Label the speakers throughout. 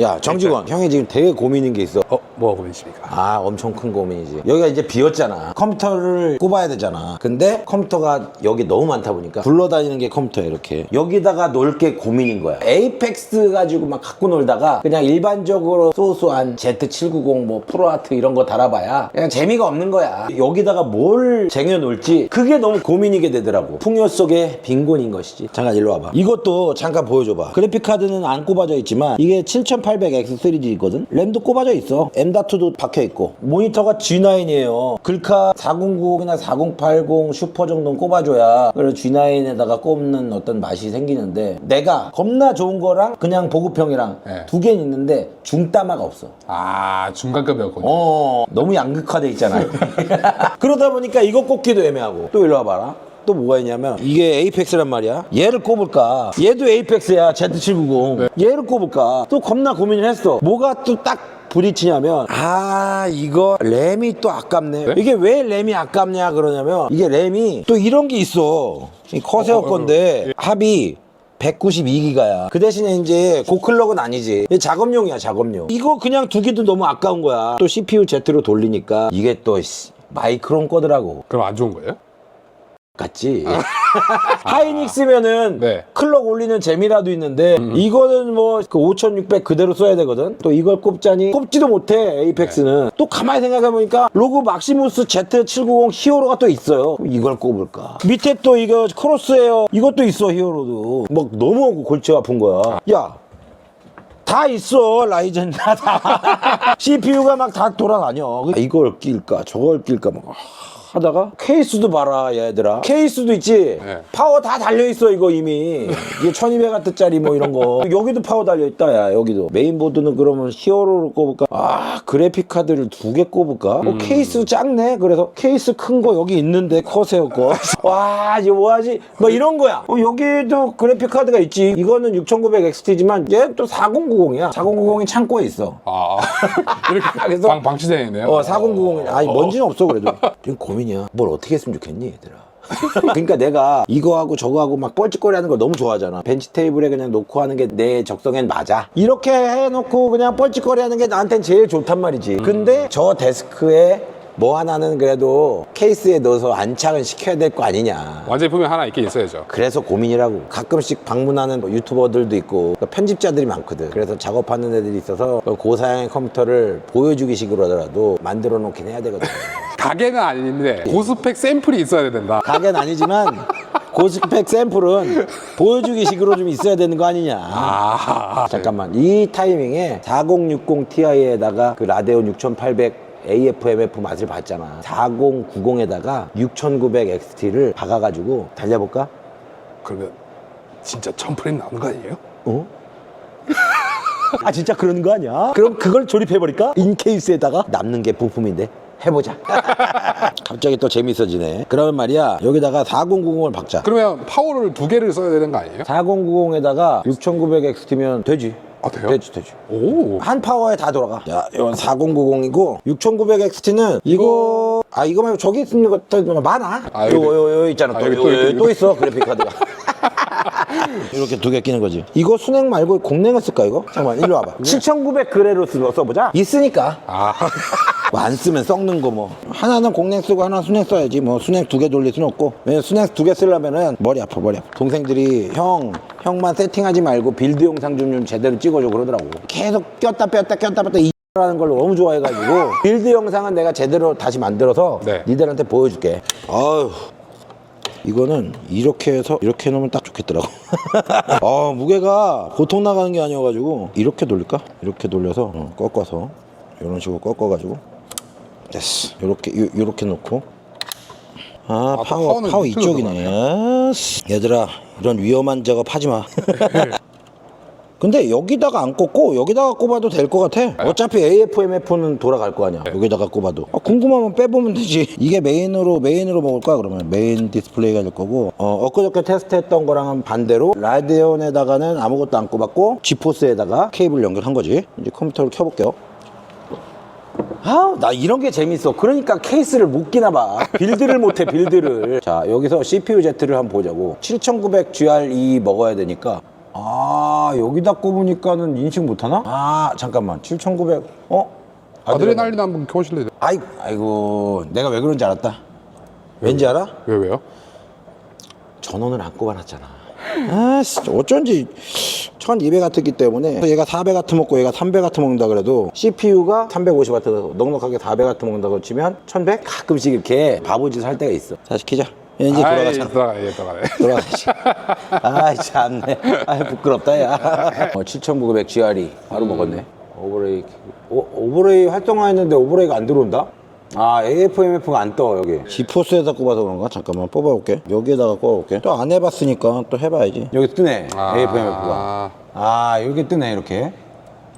Speaker 1: 야 정직원 형이 지금 되게 고민인 게 있어.
Speaker 2: 어, 뭐가 고민이십니까?
Speaker 1: 아 엄청 큰 고민이지. 여기가 이제 비었잖아. 컴퓨터를 꼽아야 되잖아. 근데 컴퓨터가 여기 너무 많다 보니까 굴러다니는 게 컴퓨터야 이렇게. 여기다가 놓을 게 고민인 거야. 에이펙스 가지고 막 갖고 놀다가 그냥 일반적으로 소소한 Z790 뭐 프로아트 이런 거 달아봐야 그냥 재미가 없는 거야. 여기다가 뭘 쟁여 놓을지? 그게 너무 고민이게 되더라고. 풍요 속의 빈곤인 것이지. 잠깐 일로 와봐. 이것도 잠깐 보여줘봐. 그래픽카드는 안 꼽아져 있지만 이게 7800X3G거든? 램도 꼽아져 있어. M.2도 박혀있고. 모니터가 G9이에요. 글카 409이나 4080 슈퍼 정도는 꼽아줘야 그래서 G9에다가 꼽는 어떤 맛이 생기는데 내가 겁나 좋은 거랑 그냥 보급형이랑
Speaker 2: 네.
Speaker 1: 두 개는 있는데 중따마가 없어.
Speaker 2: 아, 중간급이었군요.
Speaker 1: 어 너무 양극화돼 있잖아. 그러다 보니까 이거 꼽기도 애매하고. 또 일로 와봐라 또 뭐가 있냐면 이게 에이펙스란 말이야 얘를 꼽을까 얘도 에이펙스야 Z790 얘를 꼽을까 또 겁나 고민을 했어 뭐가 또딱 부딪히냐면 아 이거 램이 또 아깝네
Speaker 2: 네?
Speaker 1: 이게 왜 램이 아깝냐 그러냐면 이게 램이 또 이런 게 있어 이 커세어
Speaker 2: 어, 어, 어,
Speaker 1: 건데
Speaker 2: 예.
Speaker 1: 합이 192기가야. 그 대신에 이제 고클럭은 아니지. 이게 작업용이야, 작업용. 이거 그냥 두기도 너무 아까운 거야. 또 CPU Z로 돌리니까 이게 또 씨, 마이크론 거더라고.
Speaker 2: 그럼 안 좋은 거예요?
Speaker 1: 같지. 하이닉스면은
Speaker 2: 네.
Speaker 1: 클럭 올리는 재미라도 있는데 이거는 뭐 그 5600 그대로 써야 되거든. 또 이걸 꼽자니 꼽지도 못해 에이펙스는. 또 가만히 생각해 보니까 로그 막시무스 Z790 히어로가 또 있어요. 이걸 꼽을까? 밑에 또 이거 크로스에어 이것도 있어 히어로도. 막 너무 골치 아픈 거야. 야. 다 있어 라이젠 다, 다. CPU가 막 다 돌아다녀 이걸 낄까 저걸 낄까 막 하다가 케이스도 봐라 얘들아. 케이스도 있지?
Speaker 2: 네.
Speaker 1: 파워 다 달려있어 이거 이미. 이게 1200W짜리 뭐 이런 거. 여기도 파워 달려있다 야 여기도. 메인보드는 그러면 히어로를 꼽을까? 아 그래픽 카드를 두 개 꼽을까? 어, 케이스 작네. 그래서 케이스 큰 거 여기 있는데 커세어 거와 이거 뭐하지? 뭐 이런 거야. 어, 여기도 그래픽 카드가 있지. 이거는 6900XT지만 얘 또 4090이야. 4090이 창고에 있어.
Speaker 2: 아, 이렇게
Speaker 1: 그래서-
Speaker 2: 방, 방치되어 있네요.
Speaker 1: 어, 4090. 아니, 먼지는 없어, 그래도. 지금 고민 이야. 뭘 어떻게 했으면 좋겠니, 얘들아. 그러니까 내가 이거하고 저거하고 막 뻘짓거리 하는 걸 너무 좋아하잖아. 벤치 테이블에 그냥 놓고 하는 게 내 적성엔 맞아. 이렇게 해놓고 그냥 뻘짓거리 하는 게 나한텐 제일 좋단 말이지. 근데 저 데스크에 뭐 하나는 그래도 케이스에 넣어서 안착은 시켜야 될 거 아니냐.
Speaker 2: 완제품이 하나 있긴 있어야죠.
Speaker 1: 그래서 고민이라고 가끔씩 방문하는 뭐 유튜버들도 있고 그러니까 편집자들이 많거든 그래서 작업하는 애들이 있어서 그 고사양의 컴퓨터를 보여주기 식으로 하더라도 만들어 놓긴 해야 되거든
Speaker 2: 가게는 아닌데 고스펙 샘플이 있어야 된다.
Speaker 1: 가게는 아니지만 고스펙 샘플은 보여주기 식으로 좀 있어야 되는 거 아니냐
Speaker 2: 아,
Speaker 1: 잠깐만 이 타이밍에 4060 Ti에다가 그 라데온 6800 AFMF 맛을 봤잖아 4090에다가 6900 XT를 박아가지고 달려볼까?
Speaker 2: 그러면 진짜 첨프림 나오는 거 아니에요?
Speaker 1: 어? 아 진짜 그런 거 아니야? 그럼 그걸 조립해버릴까? 인케이스에다가 남는 게 부품인데 해보자 갑자기 또 재밌어지네 그러면 말이야 여기다가 4090을 박자
Speaker 2: 그러면 파워를 두 개를 써야 되는 거 아니에요?
Speaker 1: 4090에다가 6900XT면 되지
Speaker 2: 아, 돼요?
Speaker 1: 되지 되지.
Speaker 2: 오,
Speaker 1: 한 파워에 다 돌아가. 야 이건 4090이고 6900XT는 이거 아 이거 말고 저기 있는 것도 많아.
Speaker 2: 아, 여기
Speaker 1: 요거 요, 요 있잖아.
Speaker 2: 아,
Speaker 1: 또,
Speaker 2: 여기
Speaker 1: 요,
Speaker 2: 또
Speaker 1: 요,
Speaker 2: 있고,
Speaker 1: 또 있어 그래픽카드가. 이렇게 두 개 끼는 거지. 이거 순행 말고 공랭을 쓸까 이거? 잠깐만 일로 와봐. 7900 그래로 쓰- 써보자. 있으니까.
Speaker 2: 아,
Speaker 1: 뭐 안 쓰면 썩는 거 뭐. 하나는 공랭 쓰고 하나 순행 써야지. 뭐 순행 두 개 돌릴 수는 없고. 왜냐면 순행 두 개 쓰려면은 머리 아파 머리 아파. 동생들이 형 형만 세팅하지 말고 빌드 영상 좀, 좀 제대로 찍어줘 그러더라고. 계속 꼈다 뺐다 꼈다 뺐다 이 라는 걸 너무 좋아해가지고 빌드 영상은 내가 제대로 다시 만들어서
Speaker 2: 네.
Speaker 1: 니들한테 보여줄게. 아유 이거는 이렇게 해서 이렇게 해놓으면 딱 좋겠더라고. 아 무게가 보통 나가는 게 아니어가지고 이렇게 돌릴까? 이렇게 돌려서 어, 꺾어서. 이런 식으로 꺾어가지고 됐어. 요렇게 요, 요렇게 놓고. 아,
Speaker 2: 아,
Speaker 1: 파워
Speaker 2: 파워는
Speaker 1: 파워
Speaker 2: 밑으로
Speaker 1: 이쪽이네. 아스. 얘들아 이런 위험한 작업 하지 마. 근데 여기다가 안 꽂고 여기다가 꼽아도 될 것 같아. 어차피 AFMF는 돌아갈 거 아니야. 여기다가 꼽아도. 아, 궁금하면 빼보면 되지. 이게 메인으로 메인으로 먹을까 그러면. 메인 디스플레이가 될 거고. 어, 엊그저께 테스트했던 거랑은 반대로 라디온에다가는 아무것도 안 꼽았고 지포스에다가 케이블 연결한 거지. 이제 컴퓨터를 켜볼게요 아, 나 이런 게 재밌어. 그러니까 케이스를 못 끼나 봐. 빌드를 못해, 빌드를. 자, 여기서 CPU Z를 한번 보자고. 7900 GRE 먹어야 되니까. 아, 아 여기다 꼽으니까는 인식 못하나? 아 잠깐만 7,900 어?
Speaker 2: 아드레날린 한번 켜보실래요?
Speaker 1: 아이, 아이고 내가 왜 그런지 알았다 왠지 알아?
Speaker 2: 왜 왜요?
Speaker 1: 전원을 안 꼽아놨잖아 아씨 어쩐지 1200 같았기 때문에 얘가 400 같은 먹고 얘가 300 같은 먹는다 그래도 CPU가 350W 넉넉하게 400 같은 먹는다고 치면 1100 가끔씩 이렇게 바보짓 할 때가 있어 다시 키자 이제 돌아가잖아
Speaker 2: 돌아가네 돌아가네
Speaker 1: 돌아가지. 아이 참네. 아 부끄럽다 야. 어, 7,900 GRE 바로 먹었네. 오버레이 오, 오버레이 활성화했는데 오버레이가 안 들어온다? 아 AFMF가 안 떠 여기. 지포스에다 꼽아서 그런가? 잠깐만 뽑아볼게. 여기에다가 꼽아볼게. 또 안 해봤으니까 또 해봐야지. 여기 뜨네. AFMF가. 아 이렇게 뜨네 이렇게.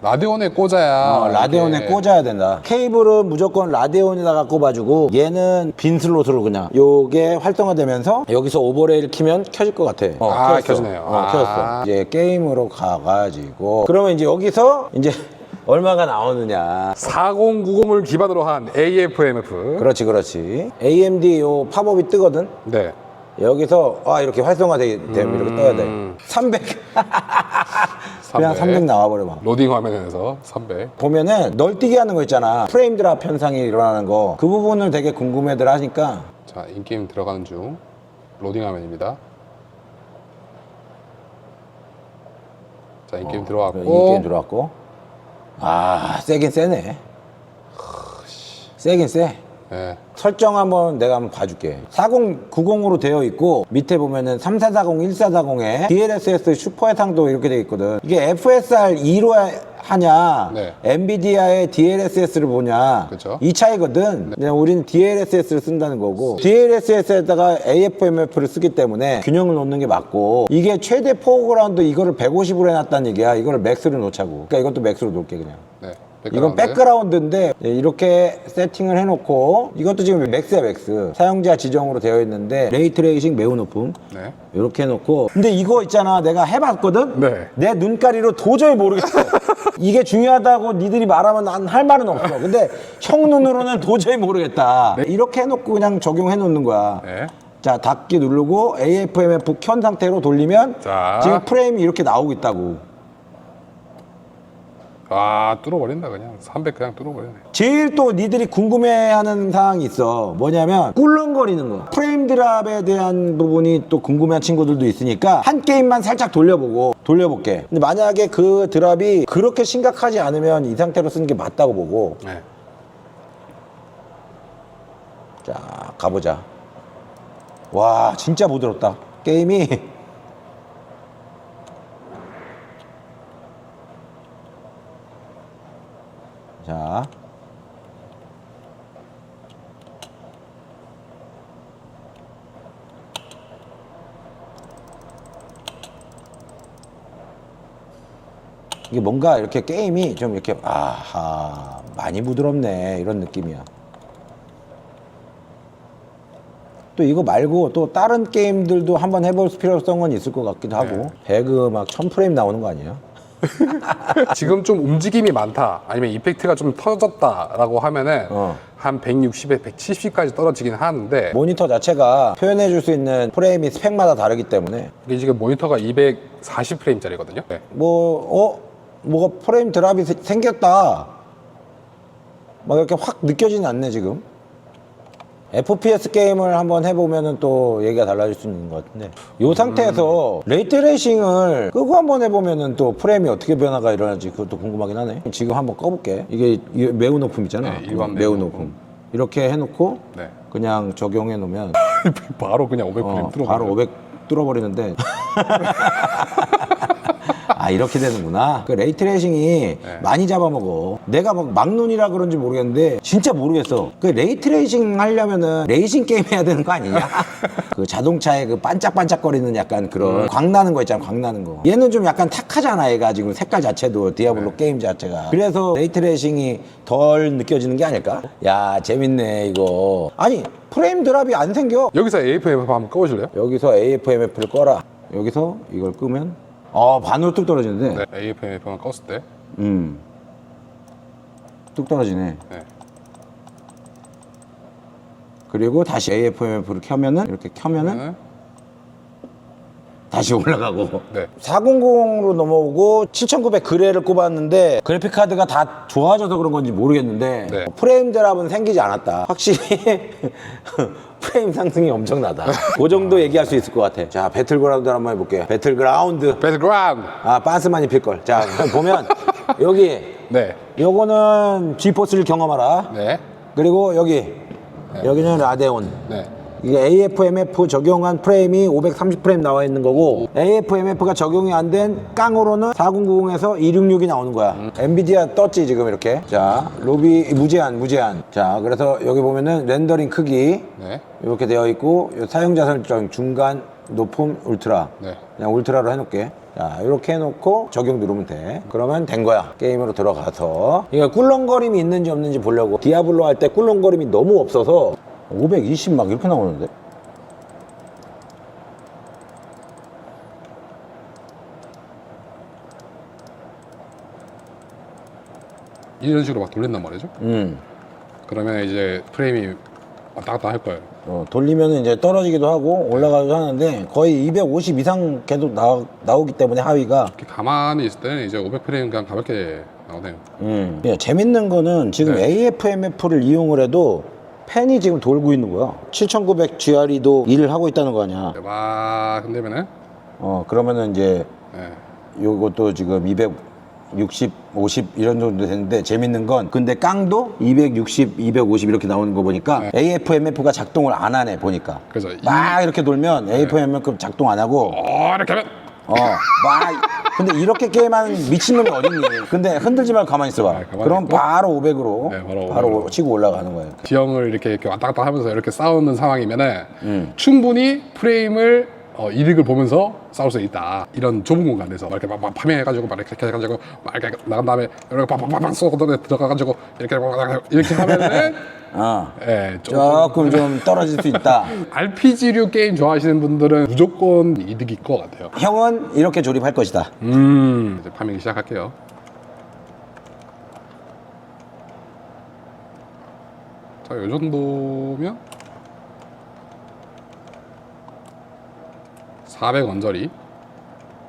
Speaker 2: 라디온에 꽂아야
Speaker 1: 어, 라데온에
Speaker 2: 이게-
Speaker 1: 꽂아야 된다. 케이블은 무조건 라데온에다가 꼽아주고 얘는 빈 슬롯으로 그냥 요게 활성화되면서 여기서 오버레이를 키면 켜질 것 같아. 어,
Speaker 2: 아,
Speaker 1: 켜졌어.
Speaker 2: 켜지네요.
Speaker 1: 어,
Speaker 2: 아.
Speaker 1: 켜졌어. 이제 게임으로 가가지고 그러면 이제 여기서 이제 얼마가 나오느냐.
Speaker 2: 4090을 기반으로 한 AFMF
Speaker 1: 그렇지, 그렇지. AMD 요 팝업이 뜨거든.
Speaker 2: 네
Speaker 1: 여기서 아 이렇게 활성화되면 이렇게 떠야 돼.
Speaker 2: 음.
Speaker 1: 300. 그냥
Speaker 2: 300.
Speaker 1: 300 나와버려 봐.
Speaker 2: 로딩 화면에서 300
Speaker 1: 보면은 널뛰기 하는 거 있잖아. 프레임 드랍 현상이 일어나는 거. 그 부분을 되게 궁금해들 하니까
Speaker 2: 자 인게임 들어가는 중 로딩 화면입니다 자 인게임 들어갔고
Speaker 1: 이 게임 들어왔고. 아, 세긴 세네. 세긴 세.
Speaker 2: 네.
Speaker 1: 설정 한번 내가 한번 봐줄게. 4090으로 되어 있고 밑에 보면은 3440, 1440에 DLSS 슈퍼 해상도 이렇게 되어 있거든. 이게 FSR 2로 하냐,
Speaker 2: 네.
Speaker 1: 엔비디아의 DLSS를 보냐,
Speaker 2: 그쵸.
Speaker 1: 이 차이거든. 근데 우리는 DLSS를 쓴다는 거고, DLSS에다가 AFMF를 쓰기 때문에 균형을 놓는 게 맞고, 이게 최대 포그라운드 이거를 150으로 해놨다는 얘기야. 이거를 맥스로 놓자고. 그러니까 이것도 맥스로 놓을게 그냥.
Speaker 2: 네.
Speaker 1: 이건
Speaker 2: 백그라운드.
Speaker 1: 백그라운드인데 네, 이렇게 세팅을 해놓고 이것도 지금 맥스야 맥스 사용자 지정으로 되어 있는데 레이트레이싱 매우 높음
Speaker 2: 네.
Speaker 1: 이렇게 해놓고 근데 이거 있잖아 내가 해봤거든
Speaker 2: 네.
Speaker 1: 내 눈가리로 도저히 모르겠어 이게 중요하다고 니들이 말하면 난 할 말은 없어. 근데 형 눈으로는 도저히 모르겠다. 이렇게 해놓고 그냥 적용해 놓는 거야.
Speaker 2: 네.
Speaker 1: 자 닫기 누르고 AFMF 켠 상태로 돌리면
Speaker 2: 자.
Speaker 1: 지금 프레임이 이렇게 나오고 있다고
Speaker 2: 아 뚫어버린다 그냥 300 그냥 뚫어버리네
Speaker 1: 제일 또 니들이 궁금해하는 사항이 있어. 뭐냐면 꿀렁거리는 거. 프레임 드랍에 대한 부분이 또 궁금해한 친구들도 있으니까 한 게임만 살짝 돌려보고 돌려볼게. 근데 만약에 그 드랍이 그렇게 심각하지 않으면 이 상태로 쓰는 게 맞다고 보고
Speaker 2: 네.
Speaker 1: 자 가보자. 와 진짜 부드럽다. 게임이 자 이게 뭔가 이렇게 게임이 좀 이렇게 아하 많이 부드럽네 이런 느낌이야. 또 이거 말고 또 다른 게임들도 한번 해볼 필요성은 있을 것 같기도 하고
Speaker 2: 네.
Speaker 1: 배그 막 1000프레임 나오는 거 아니에요?
Speaker 2: 지금 좀 움직임이 많다 아니면 이펙트가 좀 터졌다라고 하면은
Speaker 1: 어.
Speaker 2: 한 160에 170까지 떨어지긴 하는데
Speaker 1: 모니터 자체가 표현해 줄 수 있는 프레임이 스펙마다 다르기 때문에
Speaker 2: 이게 지금 모니터가 240프레임짜리거든요 네.
Speaker 1: 뭐 어? 뭐가 프레임 드랍이 세- 생겼다 막 이렇게 확 느껴지진 않네 지금 FPS 게임을 한번 해보면은 또 얘기가 달라질 수 있는 것 같은데. 이 상태에서 레이트레이싱을 끄고 한번 해보면은 또 프레임이 어떻게 변화가 일어날지 그것도 궁금하긴 하네. 지금 한번 꺼볼게. 이게 이- 매우 높음 있잖아.
Speaker 2: 네, 일반
Speaker 1: 매우
Speaker 2: 매우
Speaker 1: 높음
Speaker 2: 높음.
Speaker 1: 이렇게 해놓고
Speaker 2: 네.
Speaker 1: 그냥 적용해 놓으면
Speaker 2: 바로 그냥 500프레임
Speaker 1: 어,
Speaker 2: 뚫어버려요
Speaker 1: 바로 500 뚫어버리는데 아 이렇게 되는구나 그 레이트레이싱이
Speaker 2: 네.
Speaker 1: 많이 잡아먹어 내가 막 막눈이라 그런지 모르겠는데 진짜 모르겠어 그 레이트레이싱 하려면은 레이싱 게임 해야 되는 거 아니냐 그 자동차에 그 반짝반짝거리는 약간 그런
Speaker 2: 음.
Speaker 1: 광 나는 거 있잖아 광 나는 거 얘는 좀 약간 탁하잖아 얘가 지금 색깔 자체도 디아블로
Speaker 2: 네.
Speaker 1: 게임 자체가 그래서 레이트레이싱이 덜 느껴지는 게 아닐까 야 재밌네 이거 아니 프레임 드랍이 안 생겨
Speaker 2: 여기서 AFM 한번 꺼보실래요?
Speaker 1: 여기서 AFMF를 꺼라. 여기서 이걸 끄면 어 반으로 뚝 떨어지는데.
Speaker 2: 네. AFM만 껐을 때
Speaker 1: 음. 뚝 떨어지네.
Speaker 2: 네.
Speaker 1: 그리고 다시 AFMF를 켜면은 이렇게 켜면은
Speaker 2: 그러면은
Speaker 1: 다시 올라가고
Speaker 2: 네.
Speaker 1: 400으로 넘어오고 7900 그레를 꼽았는데 그래픽 카드가 다 좋아져서 그런 건지 모르겠는데
Speaker 2: 네.
Speaker 1: 프레임 드랍은 생기지 않았다. 확실히 프레임 상승이 엄청나다. 그 정도 얘기할 수 있을 것 같아. 자 배틀그라운드 한번 해볼게요. 배틀그라운드.
Speaker 2: 배틀그라운드.
Speaker 1: 아 빤스만 입힐 걸. 자 보면 여기
Speaker 2: 네.
Speaker 1: 요거는 G포스를 경험하라.
Speaker 2: 네.
Speaker 1: 그리고 여기 여기는 라데온.
Speaker 2: 네.
Speaker 1: 이게 AFMF 적용한 프레임이 530프레임 나와 있는 거고 AFMF가 적용이 안 된 깡으로는 4090에서 266이 나오는 거야. 엔비디아 떴지 지금 이렇게? 자 로비 무제한 무제한. 자 그래서 여기 보면은 렌더링 크기
Speaker 2: 네.
Speaker 1: 이렇게 되어 있고 요 사용자 설정 중간 높음 울트라.
Speaker 2: 네.
Speaker 1: 그냥 울트라로 해놓게. 자 이렇게 해놓고 적용 누르면 돼. 그러면 된 거야. 게임으로 들어가서. 이거 꿀렁거림이 있는지 없는지 보려고. 디아블로 할 때 꿀렁거림이 너무 없어서 520 막 이렇게 나오는데
Speaker 2: 이런 식으로 막 돌린단 말이죠.
Speaker 1: 음
Speaker 2: 그러면 이제 프레임이 왔다 갔다 할 거예요.
Speaker 1: 어, 돌리면 이제 떨어지기도 하고 올라가기도 하는데 거의 250 이상 계속 나, 나오기 때문에 하위가
Speaker 2: 이렇게 가만히 있을 때는 이제 500프레임 그냥 가볍게 나오네요.
Speaker 1: 음. 예, 재밌는 거는 지금
Speaker 2: 네.
Speaker 1: AFMF를 이용을 해도 팬이 지금 돌고 있는 거야 7900 GRE도 일을 하고 있다는 거 아니야
Speaker 2: 막 흔들면은
Speaker 1: 어 그러면은 이제
Speaker 2: 네.
Speaker 1: 요것도 지금 260, 50 이런 정도 되는데 재밌는 건 근데 깡도 260, 250 이렇게 나오는 거 보니까
Speaker 2: 네.
Speaker 1: AFMF가 작동을 안 하네 보니까
Speaker 2: 그래서 이-
Speaker 1: 막 이 렇게 돌면 AFMF 작동 안 하고
Speaker 2: 어, 이렇게 하면
Speaker 1: 어, 막 근데 이렇게 게임하는 미친놈이 어딨니 근데 흔들지 말고 가만히 있어봐
Speaker 2: 네, 가만히
Speaker 1: 그럼
Speaker 2: 있고.
Speaker 1: 바로 500으로
Speaker 2: 네, 바로
Speaker 1: 바로
Speaker 2: 500으로.
Speaker 1: 치고 올라가는 거예요
Speaker 2: 지형을 이렇게, 이렇게 왔다 갔다 하면서 이렇게 싸우는 상황이면은
Speaker 1: 음.
Speaker 2: 충분히 프레임을 어, 이득을 보면서 싸울 수 있다. 이런 좁은 공간에서 막 이렇게 막, 막 파밍해가지고 막 이렇게 해가지고 막 이렇게 나간 다음에 이렇게 팍팍팍 쏘고 들어가가지고 이렇게 막 이렇게 하면은
Speaker 1: 어.
Speaker 2: 예, 좀
Speaker 1: 조금 좀 떨어질 수 있다
Speaker 2: RPG류 게임 좋아하시는 분들은 무조건 이득일 것 같아요.
Speaker 1: 형은 이렇게 조립할 것이다
Speaker 2: 음, 이제 파밍 시작할게요. 자, 이 정도면 400 언저리.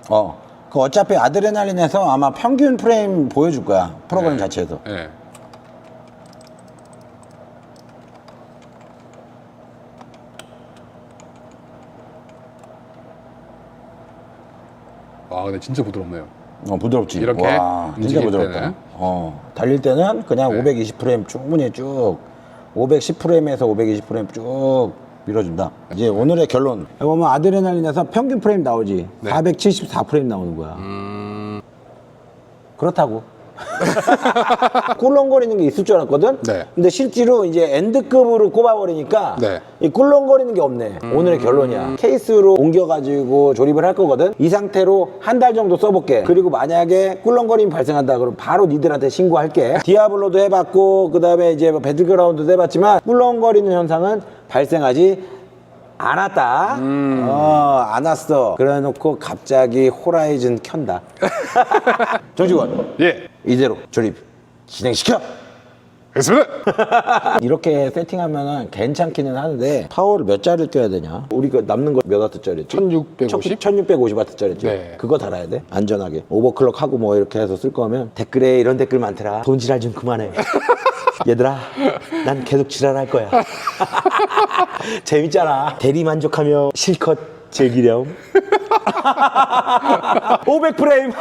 Speaker 1: 어. 그 어차피 아드레날린에서 아마 평균 프레임 보여줄 거야 프로그램
Speaker 2: 네.
Speaker 1: 자체에서
Speaker 2: 예. 아, 근데 진짜 부드럽네요.
Speaker 1: 어, 부드럽지
Speaker 2: 이렇게
Speaker 1: 와 진짜
Speaker 2: 움직일
Speaker 1: 부드럽다
Speaker 2: 때는?
Speaker 1: 어 달릴 때는 그냥
Speaker 2: 네.
Speaker 1: 520 프레임 충분히 쭉 510 프레임에서 520 프레임 쭉 밀어준다. 이제 오늘의 결론. 보면 아드레날린에서 평균 프레임 나오지.
Speaker 2: 네.
Speaker 1: 474 프레임 나오는 거야.
Speaker 2: 음,
Speaker 1: 그렇다고 꿀렁거리는 게 있을 줄 알았거든
Speaker 2: 네.
Speaker 1: 근데 실제로 이제 엔드급으로 꼽아버리니까
Speaker 2: 네.
Speaker 1: 이 꿀렁거리는 게 없네 오늘의 결론이야 케이스로 옮겨가지고 조립을 할 거거든 이 상태로 한 달 정도 써볼게 그리고 만약에 꿀렁거림이 발생한다 그러면 바로 니들한테 신고할게 디아블로도 해봤고 그 다음에 이제 뭐 배틀그라운드도 해봤지만 꿀렁거리는 현상은 발생하지 않았다. 어, 안 왔어. 그래 놓고 갑자기 호라이즌 켠다. 정직원,
Speaker 2: 예.
Speaker 1: 이대로 조립 진행시켜!
Speaker 2: 알겠습니다.
Speaker 1: 이렇게 세팅하면 괜찮기는 하는데 파워를 몇 자리를 껴야 되냐? 우리가 남는 거 몇 와트짜리였지?
Speaker 2: 1650?
Speaker 1: 1650 와트짜리였지?
Speaker 2: 네.
Speaker 1: 그거 달아야 돼? 안전하게. 오버클럭 하고 뭐 이렇게 해서 쓸 거면 댓글에 이런 댓글 많더라. 돈 지랄 좀 그만해. 얘들아, 난 계속 지랄할 거야. 재밌잖아. 대리 만족하며 실컷 즐기렴. 500프레임.